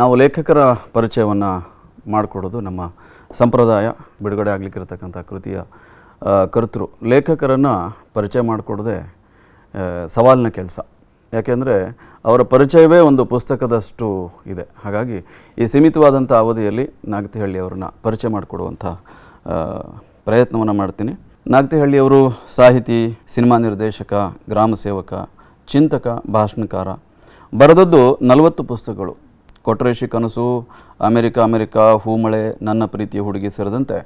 ನಾವು ಲೇಖಕರ ಪರಿಚಯವನ್ನು ಮಾಡಿಕೊಡೋದು ನಮ್ಮ ಸಂಪ್ರದಾಯ, ಬಿಡುಗಡೆ ಆಗಲಿಕ್ಕಿರತಕ್ಕಂಥ ಕೃತಿಯ ಕರ್ತೃ. ಲೇಖಕರನ್ನು ಪರಿಚಯ ಮಾಡಿಕೊಡೋದೇ ಸವಾಲಿನ ಕೆಲಸ. ಯಾಕೆಂದರೆ ಅವರ ಪರಿಚಯವೇ ಒಂದು ಪುಸ್ತಕದಷ್ಟು ಇದೆ. ಹಾಗಾಗಿ ಈ ಸೀಮಿತವಾದಂಥ ಅವಧಿಯಲ್ಲಿ ನಾಗತಿಹಳ್ಳಿ ಅವ್ರನ್ನ ಪರಿಚಯ ಮಾಡಿಕೊಡುವಂಥ ಪ್ರಯತ್ನವನ್ನು ಮಾಡ್ತೀನಿ. ನಾಗತಿಹಳ್ಳಿಯವರು ಸಾಹಿತಿ, ಸಿನಿಮಾ ನಿರ್ದೇಶಕ, ಗ್ರಾಮ ಸೇವಕ, ಚಿಂತಕ, ಭಾಷಣಕಾರ. ಬರೆದದ್ದು ನಲವತ್ತು ಪುಸ್ತಕಗಳು. ಕೊಟ್ರೇಶಿ ಕನಸು, ಅಮೆರಿಕ ಅಮೆರಿಕ, ಹೂಮಳೆ, ನನ್ನ ಪ್ರೀತಿಯ ಹುಡುಗಿ ಸೇರಿದಂತೆ.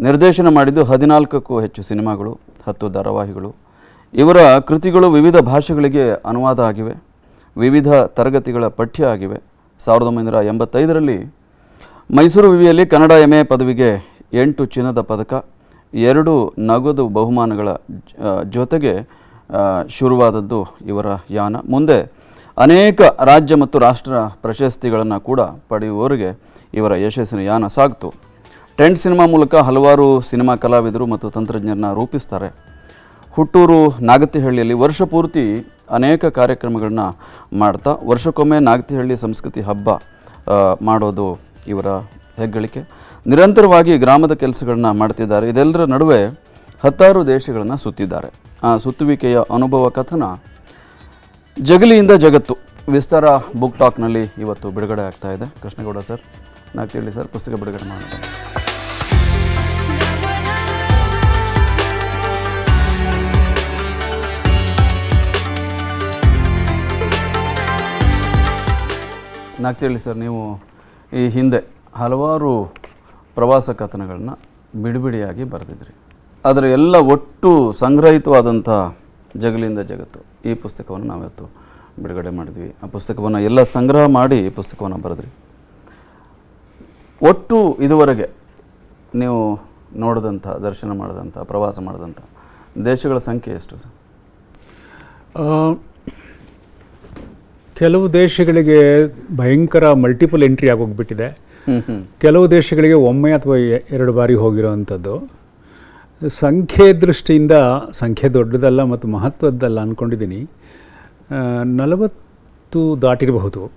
ನಿರ್ದೇಶನ ಮಾಡಿದ್ದು ಹದಿನಾಲ್ಕಕ್ಕೂ ಹೆಚ್ಚು ಸಿನಿಮಾಗಳು, ಹತ್ತು ಧಾರಾವಾಹಿಗಳು. ಇವರ ಕೃತಿಗಳು ವಿವಿಧ ಭಾಷೆಗಳಿಗೆ ಅನುವಾದ ಆಗಿವೆ. ವಿವಿಧ ತರಗತಿಗಳ ಪಠ್ಯ ಆಗಿವೆ. ಸಾವಿರದ ಒಂಬೈನೂರ ಎಂಬತ್ತೈದರಲ್ಲಿ ಮೈಸೂರು ವಿವಿಯಲ್ಲಿ ಕನ್ನಡ ಎಂ ಎ ಪದವಿಗೆ ಎಂಟು ಚಿನ್ನದ ಪದಕ, ಎರಡು ನಗದು ಬಹುಮಾನಗಳ ಜೊತೆಗೆ ಶುರುವಾದದ್ದು ಇವರ ಯಾನ. ಮುಂದೆ ಅನೇಕ ರಾಜ್ಯ ಮತ್ತು ರಾಷ್ಟ್ರ ಪ್ರಶಸ್ತಿಗಳನ್ನು ಕೂಡ ಪಡೆಯುವವರಿಗೆ ಇವರ ಯಶಸ್ಸಿನ ಯಾನ ಸಾಗ್ತು. ಟೆಂಟ್ ಸಿನಿಮಾ ಮೂಲಕ ಹಲವಾರು ಸಿನಿಮಾ ಕಲಾವಿದರು ಮತ್ತು ತಂತ್ರಜ್ಞರನ್ನ ರೂಪಿಸ್ತಾರೆ. ಹುಟ್ಟೂರು ನಾಗತಿಹಳ್ಳಿಯಲ್ಲಿ ವರ್ಷ ಪೂರ್ತಿ ಅನೇಕ ಕಾರ್ಯಕ್ರಮಗಳನ್ನ ಮಾಡ್ತಾ, ವರ್ಷಕ್ಕೊಮ್ಮೆ ನಾಗತಿಹಳ್ಳಿ ಸಂಸ್ಕೃತಿ ಹಬ್ಬ ಮಾಡೋದು ಇವರ ಹೆಗ್ಗಳಿಕೆ. ನಿರಂತರವಾಗಿ ಗ್ರಾಮದ ಕೆಲಸಗಳನ್ನ ಮಾಡ್ತಿದ್ದಾರೆ. ಇದೆಲ್ಲರ ನಡುವೆ ಹತ್ತಾರು ದೇಶಗಳನ್ನು ಸುತ್ತಿದ್ದಾರೆ. ಆ ಸುತ್ತುವಿಕೆಯ ಅನುಭವ ಕಥನ ಜಗಲಿಯಿಂದ ಜಗತ್ತು. ವಿಸ್ತಾರ ಬುಕ್ ಟಾಕ್ನಲ್ಲಿ ಇವತ್ತು ಬಿಡುಗಡೆ ಆಗ್ತಾ ಇದೆ. ಕೃಷ್ಣಗೌಡ ಸರ್, ನಾಗ್ತಿಹಳ್ಳಿ ಸರ್, ಪುಸ್ತಕ ಬಿಡುಗಡೆ ಮಾಡಿದ್ದಾರೆ ನಾಗ್ತಿಹಳ್ಳಿ ಸರ್, ನೀವು ಈ ಹಿಂದೆ ಹಲವಾರು ಪ್ರವಾಸ ಕಥನಗಳನ್ನ ಬಿಡಿಬಿಡಿಯಾಗಿ ಬರೆದಿದ್ರಿ. ಆದರೆ ಎಲ್ಲ ಒಟ್ಟು ಸಂಗ್ರಹಿತವಾದಂಥ ಜಗಲಿಂದ ಜಗತ್ತು. ಈ ಪುಸ್ತಕವನ್ನು ನಾವಿವತ್ತು ಬಿಡುಗಡೆ ಮಾಡಿದ್ವಿ. ಆ ಪುಸ್ತಕವನ್ನು ಎಲ್ಲ ಸಂಗ್ರಹ ಮಾಡಿ ಈ ಪುಸ್ತಕವನ್ನು ಬರೆದ್ರಿ. ಒಟ್ಟು ಇದುವರೆಗೆ ನೀವು ನೋಡಿದಂಥ ದರ್ಶನ ಮಾಡಿದಂಥ ಪ್ರವಾಸ ಮಾಡಿದಂಥ ದೇಶಗಳ ಸಂಖ್ಯೆ ಎಷ್ಟು ಸರ್? ಕೆಲವು ದೇಶಗಳಿಗೆ ಭಯಂಕರ ಮಲ್ಟಿಪಲ್ ಎಂಟ್ರಿ ಆಗೋಗ್ಬಿಟ್ಟಿದೆ. ಕೆಲವು ದೇಶಗಳಿಗೆ ಒಮ್ಮೆ ಅಥವಾ ಎರಡು ಬಾರಿ ಹೋಗಿರೋವಂಥದ್ದು ಸಂಖ್ಯೆ ದೃಷ್ಟಿಯಿಂದ ಸಂಖ್ಯೆ ದೊಡ್ಡದಲ್ಲ ಮತ್ತು ಮಹತ್ವದ್ದಲ್ಲ ಅಂದ್ಕೊಂಡಿದ್ದೀನಿ ನಲವತ್ತು ದಾಟಿರಬಹುದು.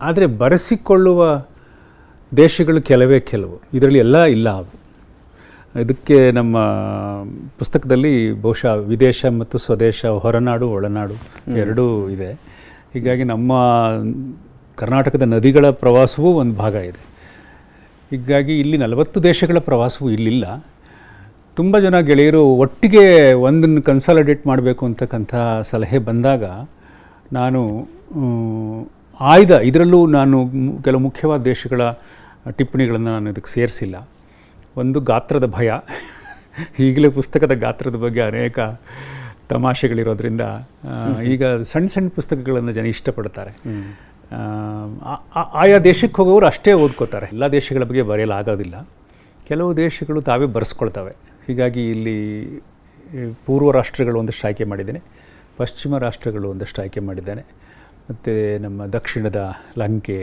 ಆದರೆ ಬರೆಸಿಕೊಳ್ಳುವ ದೇಶಗಳು ಕೆಲವೇ ಕೆಲವು. ಇದರಲ್ಲಿ ಎಲ್ಲ ಇಲ್ಲ. ಇದಕ್ಕೆ ನಮ್ಮ ಪುಸ್ತಕದಲ್ಲಿ ಬಹುಶಃ ವಿದೇಶ ಮತ್ತು ಸ್ವದೇಶ ಹೊರನಾಡು ಒಳನಾಡು ಎರಡೂ ಇದೆ. ಹೀಗಾಗಿ ನಮ್ಮ ಕರ್ನಾಟಕದ ನದಿಗಳ ಪ್ರವಾಸವೂ ಒಂದು ಭಾಗ ಇದೆ. ಹೀಗಾಗಿ ಇಲ್ಲಿ ನಲವತ್ತು ದೇಶಗಳ ಪ್ರವಾಸವೂ ಇಲ್ಲಿಲ್ಲ. ತುಂಬ ಜನ ಗೆಳೆಯರು ಒಟ್ಟಿಗೆ ಒಂದನ್ನು ಕನ್ಸಾಲಿಡೇಟ್ ಮಾಡಬೇಕು ಅಂತಕ್ಕಂಥ ಸಲಹೆ ಬಂದಾಗ ನಾನು ಆಯ್ದ ಇದರಲ್ಲೂ ನಾನು ಕೆಲವು ಮುಖ್ಯವಾದ ದೇಶಗಳ ಟಿಪ್ಪಣಿಗಳನ್ನು ನಾನು ಇದಕ್ಕೆ ಸೇರಿಸಿಲ್ಲ. ಒಂದು ಗಾತ್ರದ ಭಯ. ಈಗಲೇ ಪುಸ್ತಕದ ಗಾತ್ರದ ಬಗ್ಗೆ ಅನೇಕ ತಮಾಷೆಗಳಿರೋದ್ರಿಂದ ಈಗ ಸಣ್ಣ ಸಣ್ಣ ಪುಸ್ತಕಗಳನ್ನು ಜನ ಇಷ್ಟಪಡ್ತಾರೆ. ಆಯಾ ದೇಶಕ್ಕೆ ಹೋಗೋರು ಅಷ್ಟೇ ಓದ್ಕೋತಾರೆ. ಎಲ್ಲ ದೇಶಗಳ ಬಗ್ಗೆ ಬರೆಯಲಾಗೋದಿಲ್ಲ. ಕೆಲವು ದೇಶಗಳು ತಾವೇ ಬರೆಸ್ಕೊಳ್ತವೆ. ಹೀಗಾಗಿ ಇಲ್ಲಿ ಪೂರ್ವ ರಾಷ್ಟ್ರಗಳು ಒಂದಷ್ಟು ಆಯ್ಕೆ ಮಾಡಿದ್ದೇನೆ. ಪಶ್ಚಿಮ ರಾಷ್ಟ್ರಗಳು ಒಂದಷ್ಟು ಆಯ್ಕೆ ಮಾಡಿದ್ದೇನೆ. ಮತ್ತು ನಮ್ಮ ದಕ್ಷಿಣದ ಲಂಕೆ,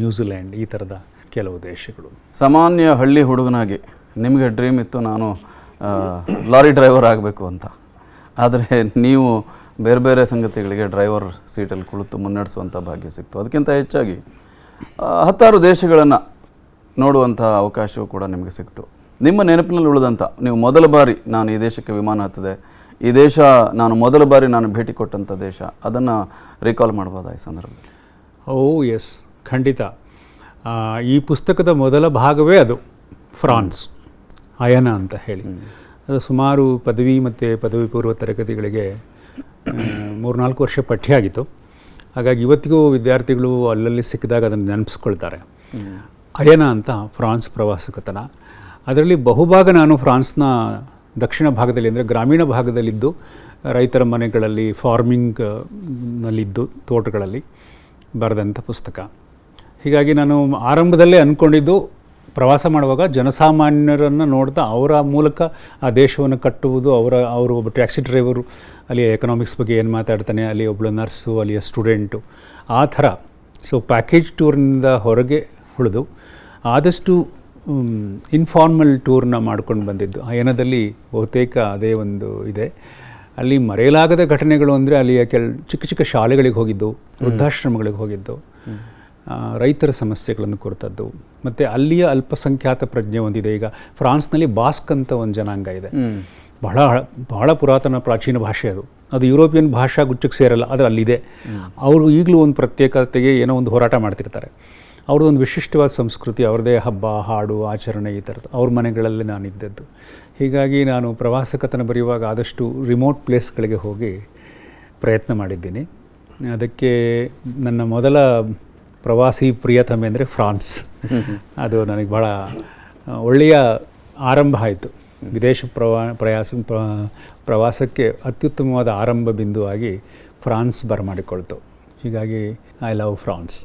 ನ್ಯೂಜಿಲ್ಯಾಂಡ್ ಈ ಥರದ ಕೆಲವು ದೇಶಗಳು. ಸಾಮಾನ್ಯ ಹಳ್ಳಿ ಹುಡುಗನಾಗಿ ನಿಮಗೆ ಡ್ರೀಮ್ ಇತ್ತು ನಾನು ಲಾರಿ ಡ್ರೈವರ್ ಆಗಬೇಕು ಅಂತ. ಆದರೆ ನೀವು ಬೇರೆ ಬೇರೆ ಸಂಗತಿಗಳಿಗೆ ಡ್ರೈವರ್ ಸೀಟಲ್ಲಿ ಕುಳಿತು ಮುನ್ನಡೆಸುವಂಥ ಭಾಗ್ಯ ಸಿಕ್ತು. ಅದಕ್ಕಿಂತ ಹೆಚ್ಚಾಗಿ ಹತ್ತಾರು ದೇಶಗಳನ್ನು ನೋಡುವಂಥ ಅವಕಾಶವೂ ಕೂಡ ನಿಮಗೆ ಸಿಕ್ತು. ನಿಮ್ಮ ನೆನಪಿನಲ್ಲಿ ಉಳಿದಂಥ ನೀವು ಮೊದಲ ಬಾರಿ ನಾನು ಈ ದೇಶಕ್ಕೆ ವಿಮಾನ ಹತ್ತಿದೆ ಈ ದೇಶ ನಾನು ಮೊದಲ ಬಾರಿ ನಾನು ಭೇಟಿ ಕೊಟ್ಟಂಥ ದೇಶ ಅದನ್ನು ರಿಕಾಲ್ ಮಾಡ್ಬೋದಾ ಈ ಸಂದರ್ಭದಲ್ಲಿ? ಓ ಎಸ್ ಖಂಡಿತ. ಈ ಪುಸ್ತಕದ ಮೊದಲ ಭಾಗವೇ ಅದು ಫ್ರಾನ್ಸ್ ಅಯನ ಅಂತ ಹೇಳಿ. ಅದು ಸುಮಾರು ಪದವಿ ಮತ್ತು ಪದವಿ ಪೂರ್ವ ತರಗತಿಗಳಿಗೆ ಮೂರ್ನಾಲ್ಕು ವರ್ಷ ಪಠ್ಯ ಆಗಿತ್ತು. ಹಾಗಾಗಿ ಇವತ್ತಿಗೂ ವಿದ್ಯಾರ್ಥಿಗಳು ಅಲ್ಲಲ್ಲಿ ಸಿಕ್ಕಿದಾಗ ಅದನ್ನು ನೆನಪಿಸ್ಕೊಳ್ತಾರೆ. ಅಯನ ಅಂತ ಫ್ರಾನ್ಸ್ ಪ್ರವಾಸ ಕಥನ ಅದರಲ್ಲಿ ಬಹುಭಾಗ ನಾನು ಫ್ರಾನ್ಸ್ನ ದಕ್ಷಿಣ ಭಾಗದಲ್ಲಿ ಅಂದರೆ ಗ್ರಾಮೀಣ ಭಾಗದಲ್ಲಿದ್ದು, ರೈತರ ಮನೆಗಳಲ್ಲಿ ಫಾರ್ಮಿಂಗ್ ನಲ್ಲಿದ್ದು ತೋಟಗಳಲ್ಲಿ ಬರೆದಂಥ ಪುಸ್ತಕ. ಹೀಗಾಗಿ ನಾನು ಆರಂಭದಲ್ಲೇ ಅಂದ್ಕೊಂಡಿದ್ದು ಪ್ರವಾಸ ಮಾಡುವಾಗ ಜನಸಾಮಾನ್ಯರನ್ನು ನೋಡ್ತಾ ಅವರ ಮೂಲಕ ಆ ದೇಶವನ್ನು ಕಟ್ಟುವುದು, ಅವರ, ಅವರು ಒಬ್ಬ ಟ್ಯಾಕ್ಸಿ ಡ್ರೈವರು ಅಲ್ಲಿ ಎಕನಾಮಿಕ್ಸ್ ಬಗ್ಗೆ ಏನು ಮಾತಾಡ್ತಾನೆ, ಅಲ್ಲಿ ಒಬ್ಬಳು ನರ್ಸು, ಅಲ್ಲಿಯ ಸ್ಟೂಡೆಂಟು, ಆ ಥರ. ಸೊ, ಪ್ಯಾಕೇಜ್ ಟೂರ್ನಿಂದ ಹೊರಗೆ ಉಳಿದು ಆದಷ್ಟು ಇನ್ಫಾರ್ಮಲ್ ಟೂರ್ನ ಮಾಡ್ಕೊಂಡು ಬಂದಿದ್ದು. ಹಯನದಲ್ಲಿ ಬಹುತೇಕ ಅದೇ ಒಂದು ಇದೆ. ಅಲ್ಲಿ ಮರೆಯಲಾಗದ ಘಟನೆಗಳು ಅಂದರೆ ಅಲ್ಲಿಯ ಕೆಲ ಚಿಕ್ಕ ಚಿಕ್ಕ ಶಾಲೆಗಳಿಗೆ ಹೋಗಿದ್ದು ವೃದ್ಧಾಶ್ರಮಗಳಿಗೆ ಹೋಗಿದ್ದು ರೈತರ ಸಮಸ್ಯೆಗಳನ್ನು ಕುರಿತದ್ದು. ಮತ್ತು ಅಲ್ಲಿಯ ಅಲ್ಪಸಂಖ್ಯಾತ ಪ್ರಜ್ಞೆ ಒಂದಿದೆ. ಈಗ ಫ್ರಾನ್ಸ್ನಲ್ಲಿ ಬಾಸ್ಕ್ ಅಂತ ಒಂದು ಜನಾಂಗ ಇದೆ. ಬಹಳ ಬಹಳ ಪುರಾತನ ಪ್ರಾಚೀನ ಭಾಷೆ ಅದು. ಅದು ಯುರೋಪಿಯನ್ ಭಾಷಾ ಗುಚ್ಚಕ್ಕೆ ಸೇರಲ್ಲ ಆದರೆ ಅಲ್ಲಿದೆ. ಅವರು ಈಗಲೂ ಒಂದು ಪ್ರತ್ಯೇಕತೆಗೆ ಏನೋ ಒಂದು ಹೋರಾಟ ಮಾಡ್ತಿರ್ತಾರೆ. ಅವ್ರದ್ದು ಒಂದು ವಿಶಿಷ್ಟವಾದ ಸಂಸ್ಕೃತಿ, ಅವ್ರದ್ದೇ ಹಬ್ಬ, ಹಾಡು, ಆಚರಣೆ ಈ ಥರದ್ದು. ಅವ್ರ ಮನೆಗಳಲ್ಲಿ ನಾನು ಇದ್ದದ್ದು. ಹೀಗಾಗಿ ನಾನು ಪ್ರವಾಸ ಕಥನ ಬರೆಯುವಾಗ ಆದಷ್ಟು ರಿಮೋಟ್ ಪ್ಲೇಸ್ಗಳಿಗೆ ಹೋಗಿ ಪ್ರಯತ್ನ ಮಾಡಿದ್ದೀನಿ. ಅದಕ್ಕೆ ನನ್ನ ಮೊದಲ ಪ್ರವಾಸಿ ಪ್ರಿಯತಮೆ ಅಂದರೆ ಫ್ರಾನ್ಸ್. ಅದು ನನಗೆ ಭಾಳ ಒಳ್ಳೆಯ ಆರಂಭ ಆಯಿತು. ವಿದೇಶ ಪ್ರವಾ, ಪ್ರಯಾಸ, ಪ್ರ- ಪ್ರವಾಸಕ್ಕೆ ಅತ್ಯುತ್ತಮವಾದ ಆರಂಭ ಬಿಂದುವಾಗಿ ಫ್ರಾನ್ಸ್ ಬರಮಾಡಿಕೊಳ್ತು. ಹೀಗಾಗಿ ಐ ಲವ್ ಫ್ರಾನ್ಸ್